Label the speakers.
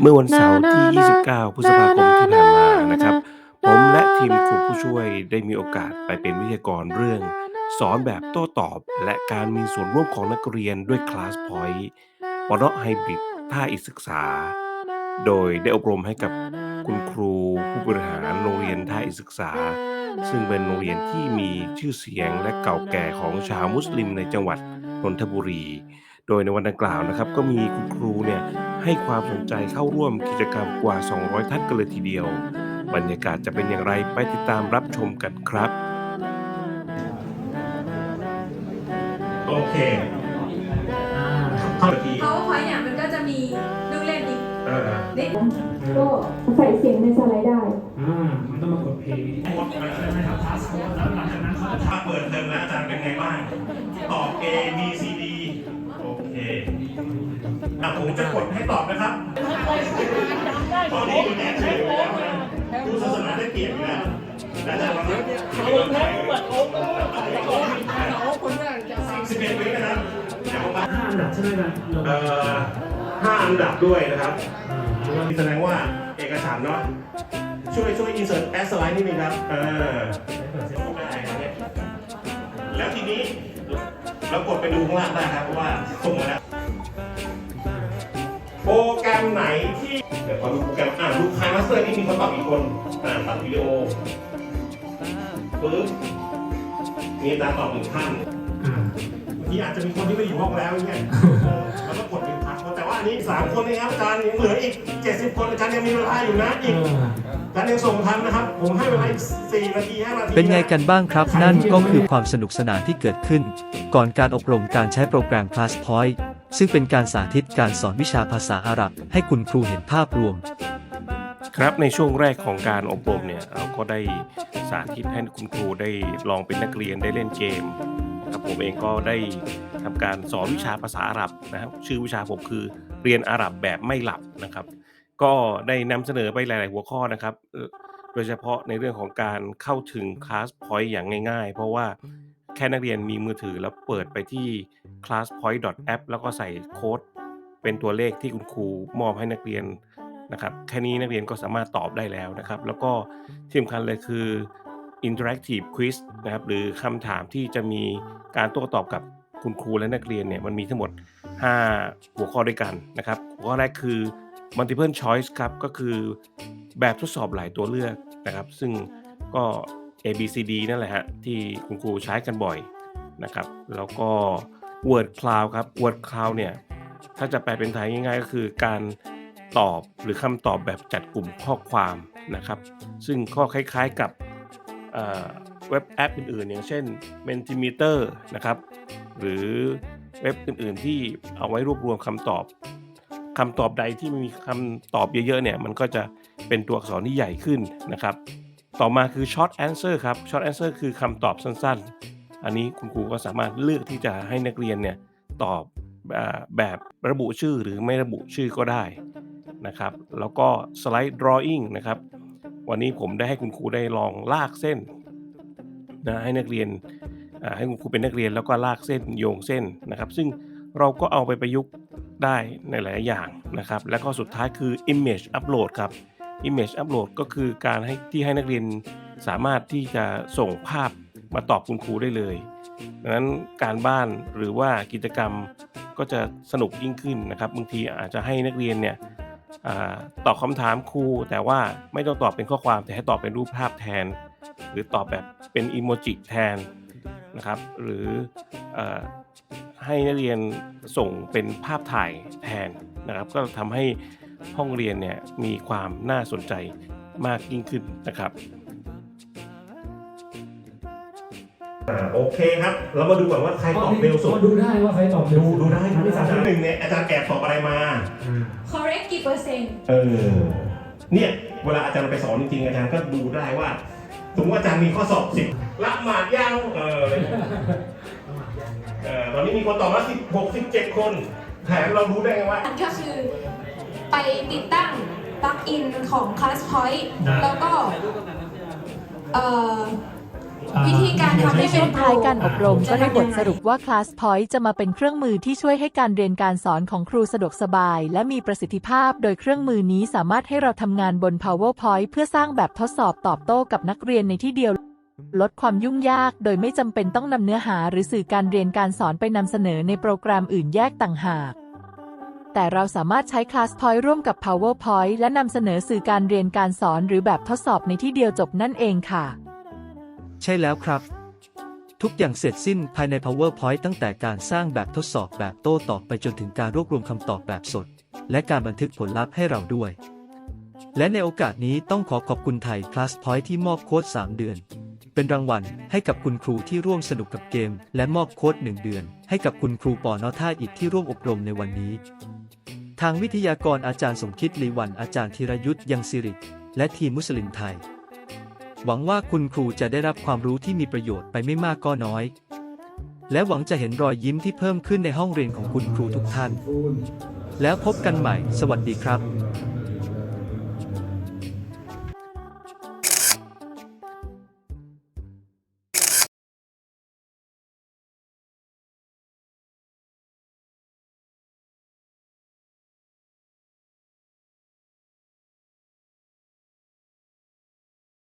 Speaker 1: เมื่อวันเสาร์ที่ 29 พฤษภาคมที่ผ่านมานะครับ ผมและทีมครูผู้ช่วยได้มีโอกาสไปเป็นวิทยากรเรื่อง สอนแบบโต้ตอบ และการมีส่วนร่วมของนักเรียนด้วยคลาสพอยต์วารไฮบริดท่าอิศึกษา โดยได้อบรมให้กับคุณครูผู้บริหารโรงเรียนท่าอิศึกษา ซึ่งเป็นโรงเรียนที่มีชื่อเสียงและเก่าแก่ของชาวมุสลิมในจังหวัด นนทบุรี โดยในวันดังกล่าวนะครับ ก็มีคุณครูเนี่ยให้ความสนใจเข้าร่วมกิจกรรมกว่า 200 ท่านกันเลยทีเดียว บรรยากาศจะเป็นอย่างไรไปติดตามรับชมกันครับ โอเคเข้าที
Speaker 2: เขาพ นิด
Speaker 3: ก็ใส่เสียงในสไลด์ได้
Speaker 4: อ่า มันต้องมากดเพลงนะครับพาสโค้ดแล้วหลังจากนั้นเขาจะ
Speaker 1: ถ้าเปิดเทอมแล้วอาจารย์เป็นไงบ้าง ตอบ A B C D โอเคอะผมจะกดให้ตอบนะครับตอนนี้คุณแอนเชิญอยู่แล้วนะผู้ศาสนาได้เปรียบอยู่แล้วและอาจารย์วันนี้สิบเอ็ดวินะครับเดี๋ยวผมมา
Speaker 4: ห้าอันดับใช่ไหมครับเรา
Speaker 1: เอ่อห้าอันดับด้วยนะครับ
Speaker 4: อ่าหรือว่า
Speaker 1: แสดงว่าเอกฉันท์เนาะช่วยช่วยอินเสิร์ตแอสไลด์นิดนึงครับเออ
Speaker 4: ไม่เปิดเสียง
Speaker 1: ได้ครับเนี่ยแล้วทีนี้เรากดไปดูข้างล่างได้ครับเพราะว่าส่งมาแล้วโปรแกรมไหนที่เดี๋ยวขอดูโปรแกรมอ่าดูคายมาสเตอร์นี่มีคนตอบอีกคนอ่าตัดวิดีโอปึ๊บมีอาจารย์ตอบหนึ่งท่าน
Speaker 4: อ่า
Speaker 1: บางทีอาจจะมีคนที่ไม่อยู่ห้องแล้วเนี่ยเออแล้วก็กดเป็นพักแต่ว่า อันนี้สามคนนะครับอาจารย์ยังเหลืออีก 70 คนอาจารย์ยังมีเวลาอยู่นะอีก
Speaker 4: อ่า
Speaker 1: อาจารย์ยังส่งทันนะครับ ผมให้เวลาอีก4นาที5นาที
Speaker 5: เป็นไงกันบ้างครับ นั่นก็คือความสนุกสนานที่เกิดขึ้น ก่อนการอบรมการใช้โปรแกรม ClassPoint ซึ่งเป็นการสาธิตการสอนวิชาภาษาอาหรับ ให้คุณครูเห็นภาพรวม
Speaker 1: ครับในช่วงแรกของการอบรมเนี่ยเราก็ได้สาธิตให้คุณครูได้ลองเป็นนักเรียนได้เล่นเกม นะครับผมเองก็ได้ทำการสอนวิชาภาษาอาหรับนะครับชื่อวิชาผมคือเรียนอาหรับแบบไม่หลับนะครับ ก็ได้นำเสนอไปหลาย ๆ หัวข้อนะครับโดยเฉพาะในเรื่องของการเข้าถึงคลาสพอยต์อย่างง่าย ๆ เพราะว่าแค่นักเรียนมีมือถือแล้วเปิดไปที่ classpoint.app แล้วก็ใส่โค้ดเป็นตัวเลขที่คุณครูมอบให้นักเรียนนะครับแค่นี้นักเรียนก็สามารถตอบได้แล้วนะครับ แล้วก็ที่สำคัญเลยคือ interactive quiz นะครับหรือคำถามที่จะมีการโต้ตอบกับคุณครูและนักเรียนเนี่ยมันมีทั้งหมด 5 หัวข้อด้วยกันนะครับหัวข้อแรกคือ multiple choice ครับก็คือแบบทดสอบหลายตัวเลือกนะครับ ซึ่งก็ A B C D นั่นแหละฮะที่คุณครูใช้กันบ่อยนะครับ แล้วก็ word cloud ครับ word cloud เนี่ยถ้าจะแปลเป็นไทยง่ายๆ ก็คือการตอบหรือคำตอบแบบจัดกลุ่มข้อความนะครับ ซึ่งข้อคล้ายๆกับ เว็บแอปอื่นๆ อย่างเช่น Mentimeter นะครับหรือเว็บอื่นๆ ที่เอาไว้รวบรวมคำตอบคำตอบใดที่มีคำตอบเยอะๆเนี่ยมันก็จะเป็นตัวอักษรที่ใหญ่ขึ้นนะครับ ต่อมาคือ short answer ครับ short answer คือคำตอบสั้นๆ อันนี้คุณครูก็สามารถเลือกที่จะให้นักเรียนเนี่ยตอบแบบระบุชื่อหรือไม่ระบุชื่อก็ได้นะครับ แล้วก็ slide drawing นะครับ วันนี้ผมได้ให้คุณครูได้ลองลากเส้นนะให้นักเรียนให้คุณครูเป็นนักเรียนแล้วก็ลากเส้นโยงเส้นนะครับ ซึ่งเราก็เอาไปประยุกต์ได้ในหลายอย่างนะครับ แล้วก็สุดท้ายคือ image upload ครับ Image Upload ก็คือการให้ที่ให้นักเรียนสามารถที่จะส่งภาพมาตอบคุณครูได้เลยดังนั้นการบ้านหรือว่ากิจกรรมก็จะสนุกยิ่งขึ้นนะครับบางทีอาจจะให้นักเรียนเนี่ย ตอบคำถามครูแต่ว่าไม่ต้องตอบเป็นข้อความแต่ให้ตอบเป็นรูปภาพแทน หรือตอบแบบเป็นอีโมจิแทนนะครับหรือเออให้นักเรียนส่งเป็นภาพถ่ายแทนนะครับ ก็ทำให้ห้องเรียนเนี่ยมีความน่าสนใจมากยิ่งขึ้นนะครับโอเคครับ เรามาดูก่อนว่าใครตอบเร็วสุด
Speaker 4: ก็ดูได้ว่าใครตอบเร็ว
Speaker 1: ดูดูได้
Speaker 4: ครั้งที่สาม
Speaker 1: อาจารย์หนึ่งเนี่ยอาจารย์แอบตอบอะไรมา
Speaker 4: อ่า
Speaker 2: correct กี่เปอร์เซ็นต์
Speaker 1: เออ เนี่ยเวลาอาจารย์ไปสอนจริงๆอาจารย์ก็ดูได้ว่าสมมติว่าอาจารย์มีข้อสอบสิบละหมาดยังเออเออตอนนี้มีคนตอบมาสิบหกสิบเจ็ดคนแถมเรารู้ได้ไงว่า
Speaker 2: อันก็คือไปติดตั้งปลั๊กอินของ Class Point
Speaker 1: นะ
Speaker 2: แล้วก็ เอ่อ วิธีการทำให้
Speaker 6: ใน
Speaker 2: เป็
Speaker 6: ช่วงท้ายการอบรมก็ได้บทสรุปว่า Class Point จะมาเป็นเครื่องมือที่ช่วยให้การเรียนการสอนของครูสะดวกสบาย และมีประสิทธิภาพ โดยเครื่องมือนี้สามารถให้เราทำงานบน PowerPoint เพื่อสร้างแบบทดสอบตอบโต้กับนักเรียนในที่เดียว ลดความยุ่งยากโดยไม่จำเป็นต้องนำเนื้อหาหรือสื่อการเรียนการสอนไปนำเสนอในโปรแกรมอื่นแยกต่างหากแต่เราสามารถใช้ ClassPoint ร่วมกับ PowerPoint และนำเสนอสื่อการเรียนการสอนหรือแบบทดสอบในที่เดียวจบนั่นเองค่ะ
Speaker 5: ใช่แล้วครับ ทุกอย่างเสร็จสิ้นภายใน PowerPoint ตั้งแต่การสร้างแบบทดสอบแบบโต้ตอบไปจนถึงการรวบรวมคำตอบแบบสด และการบันทึกผลลัพธ์ให้เราด้วย และในโอกาสนี้ต้องขอขอบคุณไทย ClassPoint ที่มอบโค้ด 3 เดือน เป็นรางวัลให้กับคุณครูที่ร่วมสนุกกับเกม และมอบโค้ด 1 เดือน ให้กับคุณครูปอนอท่าอิฐที่ร่วมอบรมในวันนี้ทางวิทยากรอาจารย์สมคิดลีวันอาจารย์ธีรยุทธ์ยังสิริ และทีมมุสลิมไทย หวังว่าคุณครูจะได้รับความรู้ที่มีประโยชน์ไปไม่มากก็น้อย และหวังจะเห็นรอยยิ้มที่เพิ่มขึ้นในห้องเรียนของคุณครูทุกท่าน แล้วพบกันใหม่ สวัสดีครับ